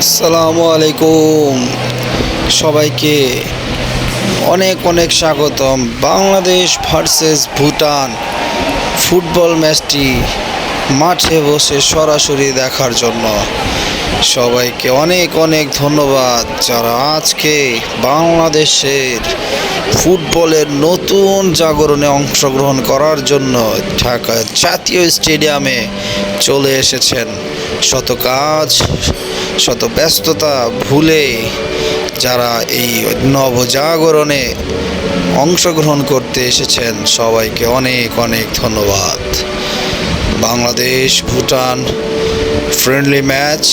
আসসালামু আলাইকুম। সবাইকে অনেক অনেক স্বাগতম। বাংলাদেশ ভার্সেস ভুটান ফুটবল ম্যাচটি মাঠে বসে সরাসরি দেখার জন্য। সবাইকে অনেক অনেক ধন্যবাদ যারা আজকে বাংলাদেশের ফুটবলের নতুন জাগরণে অংশগ্রহণ করার জন্য ঢাকা জাতীয় স্টেডিয়ামে চলে এসেছেন। শত কাজ, শত ব্যস্ততা ভুলে যারা এই নবজাগরণে অংশগ্রহণ করতে এসেছেন, সবাইকে অনেক অনেক ধন্যবাদ। বাংলাদেশ, ভুটান ফ্রেন্ডলি ম্যাচ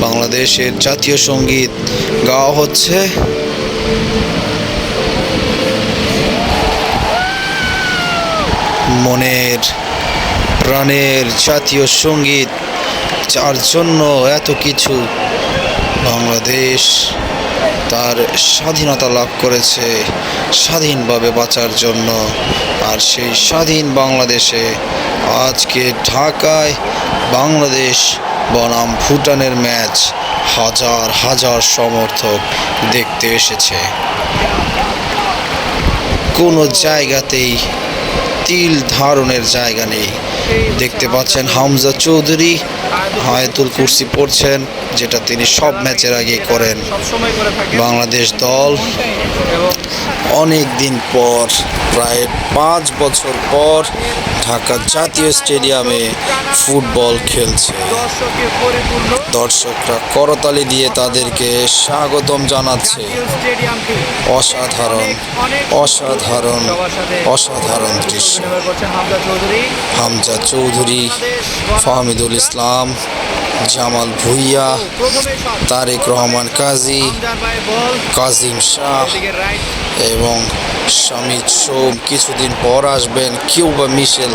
বাংলাদেশের জাতীয় সংগীত গাওয়া হচ্ছে। মনের, প্রাণের জাতীয় সংগীত, যার জন্য এত কিছু বাংলাদেশ তার স্বাধীনতা লাভ করেছে স্বাধীনভাবে বাঁচার জন্য। আর সেই স্বাধীন বাংলাদেশে আজকে ঢাকায় বাংলাদেশ বনাম ভুটানের ম্যাচ হাজার হাজার সমর্থক দেখতে এসেছে। কোনো জায়গাতেই তিল ধারণের জায়গা নেই। দেখতে পাচ্ছেন হামজা চৌধুরী হায়তুল কুরসি পড়ছেন, যেটা তিনি সব ম্যাচের আগে করেন। বাংলাদেশ দল অনেক দিন পর, প্রায় পাঁচ বছর পর ঢাকা জাতীয় স্টেডিয়ামে ফুটবল খেলছে। দর্শকরা করতালি দিয়ে তাদেরকে স্বাগতম জানাচ্ছে। অসাধারণ অসাধারণ অসাধারণ দৃশ্য। হামজা চৌধুরী, ফাহমিদুল ইসলাম জামাল ভুইয়া, তারেক রহমান কাজী, কাজিম শাহ এবং শামিদ সোম। কিছুদিন পর আসবেন কিউবা মিশেল।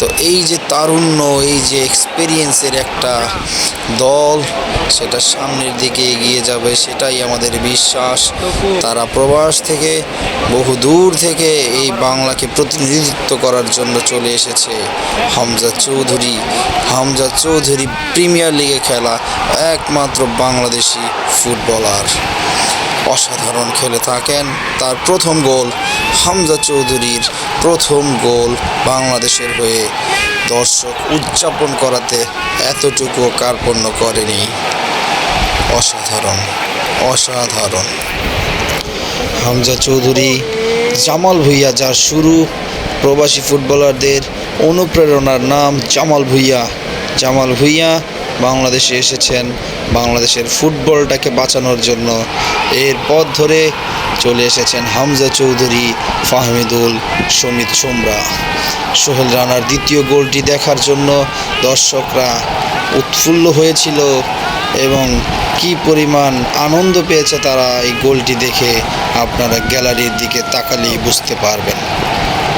তো এই যে তারুণ্য, এই যে এক্সপিরিয়েন্সের একটা দল, সেটা সামনের দিকে এগিয়ে যাবে, সেটাই আমাদের বিশ্বাস। তারা প্রবাস থেকে, বহু দূর থেকে এই বাংলাকে প্রতিনিধিত্ব করার জন্য চলে এসেছে। হামজা চৌধুরী হামজা চৌধুরী প্রিমিয়ার লিগে খেলা, একমাত্র বাংলাদেশি ফুটবলার অসাধারণ খেলে থাকেন, তার প্রথম গোল হামজা চৌধুরীর প্রথম গোল বাংলাদেশের হয়ে দর্শক উদযাপন করাতে এতটুকু কার্পণ্য করেনি। অসাধারণ অসাধারণ। হামজা চৌধুরী জামাল ভুইয়া যার শুরু, প্রবাসী ফুটবলারদের অনুপ্রেরণার নাম জামাল ভুইয়া। জামাল ভুইয়া বাংলাদেশে এসেছেন, বাংলাদেশের ফুটবলটাকে বাঁচানোর জন্য। এর পথ ধরে চলে এসেছেন হামজা চৌধুরী, ফাহমিদুল, সমিত সোমরা। সোহেল রানার দ্বিতীয় গোলটি দেখার জন্য দর্শকরা উৎফুল্ল হয়েছিল এবং কি পরিমাণ আনন্দ পেয়েছে তারা এই গোলটি দেখে আপনারা গ্যালারির দিকে তাকালেই বুঝতে পারবেন।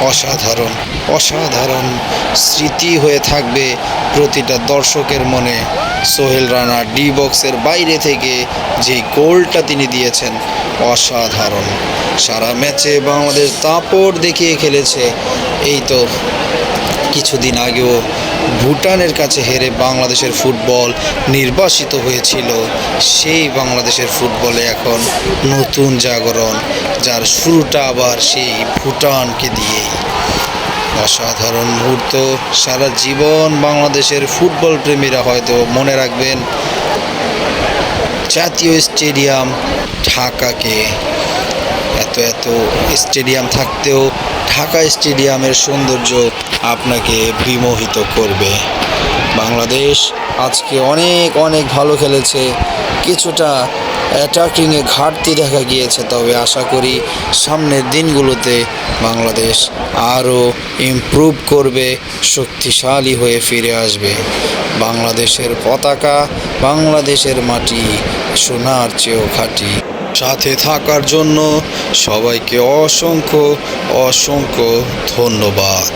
অসাধারণ অসাধারণ স্মৃতি হয়ে থাকবে প্রতিটা দর্শকের মনে। সোহেল রানা ডি বক্সের বাইরে থেকে যে গোলটা তিনি দিয়েছেন, অসাধারণ। সারা ম্যাচে বাংলাদেশ দাপট দেখিয়ে খেলেছে। এই তো কিছুদিন আগেও ভুটানের কাছে হেরে বাংলাদেশের ফুটবল নির্বাসিত হয়েছিল। সেই বাংলাদেশের ফুটবলে এখন নতুন জাগরণ, যার শুরুটা আবার সেই ভুটানকে দিয়েই। অসাধারণ মুহূর্ত, সারা জীবন বাংলাদেশের ফুটবল প্রেমীরা হয়তো মনে রাখবেন, জাতীয় স্টেডিয়াম ঢাকাকে এত স্টেডিয়াম থাকতেও ঢাকা স্টেডিয়ামের সৌন্দর্য আপনাকে বিমোহিত করবে। বাংলাদেশ আজকে অনেক অনেক ভালো খেলেছে। কিছুটা অ্যাটাকিংয়ে ঘাটতি দেখা গিয়েছে, তবে আশা করি সামনের দিনগুলোতে বাংলাদেশ আরও ইমপ্রুভ করবে, শক্তিশালী হয়ে ফিরে আসবে। বাংলাদেশের পতাকা বাংলাদেশের মাটি, সোনার চেয়েও খাঁটি। সাথে থাকার জন্য সবাইকে অসংখ্য অসংখ্য ধন্যবাদ।